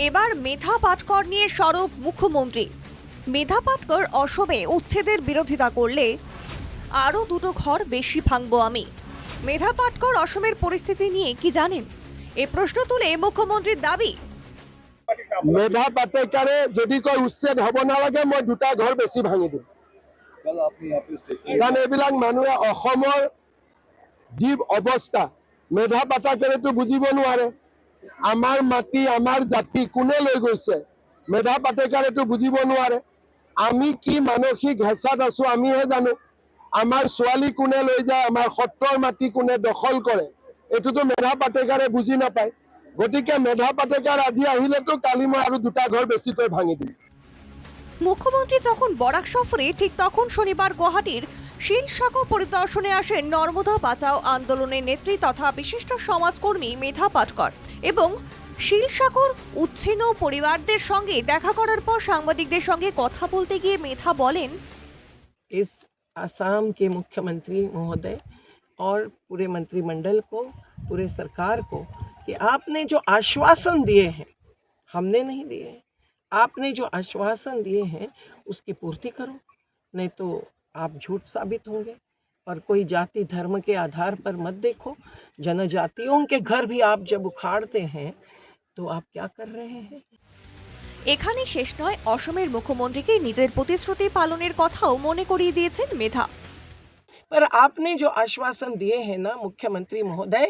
এবার মেধা পাটকর নিয়ে সরব মুখ্যমন্ত্রী। মেধা পাটকর অসমে উচ্ছেদের বিরোধিতা করলে আরও দুটো ঘর বেশি ভাঙব আমি। মেধা পাটকর অসমের পরিস্থিতি নিয়ে কি জানেন? এ প্রশ্ন তুলে মুখ্যমন্ত্রীর দাবি। মেধা পাটকরে যদি কয় উচ্ছেদ হব নালাগে মই দুটা ঘর বেশি ভাঙি দিম। কাৰণ এইবিলাক মানুহে অসমৰ জীৱ অৱস্থা মেধা পাটাকেৰেতো বুজিব নোৱাৰে। আমাৰ মাটি আমাৰ জাতি কোনে লৈ গৈছে? মেধা পাটেকাৰেতো বুজিব নোৱাৰে। আমি কি মানসিক হেঁচাত আছো আমিহে জানো। আমাৰ ছোৱালী কোনে লৈ যায়, আমাৰ সত্ৰৰ মাটি কোনে দখল কৰে? এইটোতো মেধা পাটেকাৰে বুজি নাপায়। গতিকে মেধা পাটেকাৰ আজি আহিলেতো কালি মই আৰু দুটা ঘৰ বেছিকৈ ভাঙি দিম। মুখ্যমন্ত্রী যখন বরাক সফরে, ঠিক তখন শনিবার গুয়াহাটির শিলসাগর পরিদর্শনে আসেন নর্মদা বাঁচাও আন্দোলনের নেত্রী তথা বিশিষ্ট সমাজকর্মী মেধা পাটকর এবং শিলসাগর উচ্ছিন্ন পরিবারদের সঙ্গে দেখা করার পর সাংবাদিকদের সঙ্গে কথা বলতে গিয়ে মেধা বলেন इस असम के मुख्यमंत्री महोदय और पूरे मंत्रिमंडल को पूरे सरकार को कि आपने जो आश्वासन दिए हैं हमने नहीं दिए हैं आपने जो आश्वासन दिए हैं उसकी पूर्ति करो नहीं तो आप झूठ साबित होंगे और कोई जाति धर्म के आधार पर मत देखो जनजातियों के घर भी आप जब उखाड़ते हैं तो आप क्या कर रहे हैं এখানে শেষ নয় অসমের মুখ্যমন্ত্রীকে নিজের প্রতিশ্রুতি পালনের কথাও মনে করিয়ে দিয়েছেন মেধা पर आपने जो आश्वासन दिए हैं ना मुख्यमंत्री महोदय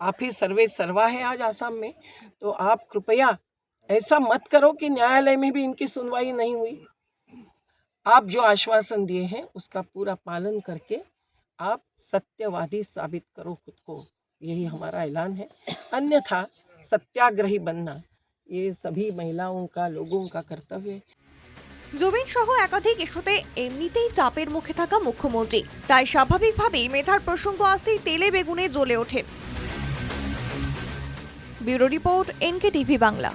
आप ही सर्वे सर्वा है आज आसाम में तो आप कृपया ऐसा मत करो कि न्यायालय में भी इनकी सुनवाई नहीं हुई आप जो आश्वासन दिए हैं उसका पूरा पालन करके आप सत्यवादी साबित करो खुद को यही हमारा ऐलान है अन्यथा सत्याग्रही बनना ये सभी महिलाओं का लोगों का कर्तव्य है জুবিন সহ একাধিক ইস্যুতে এমনিতেই চাপের মুখে থাকা মুখ্যমন্ত্রী তাই স্বাভাবিকভাবেই মেধার প্রসঙ্গ আসতেই তেলে বেগুনে জ্বলে ওঠেন bureau report NK TV Bangla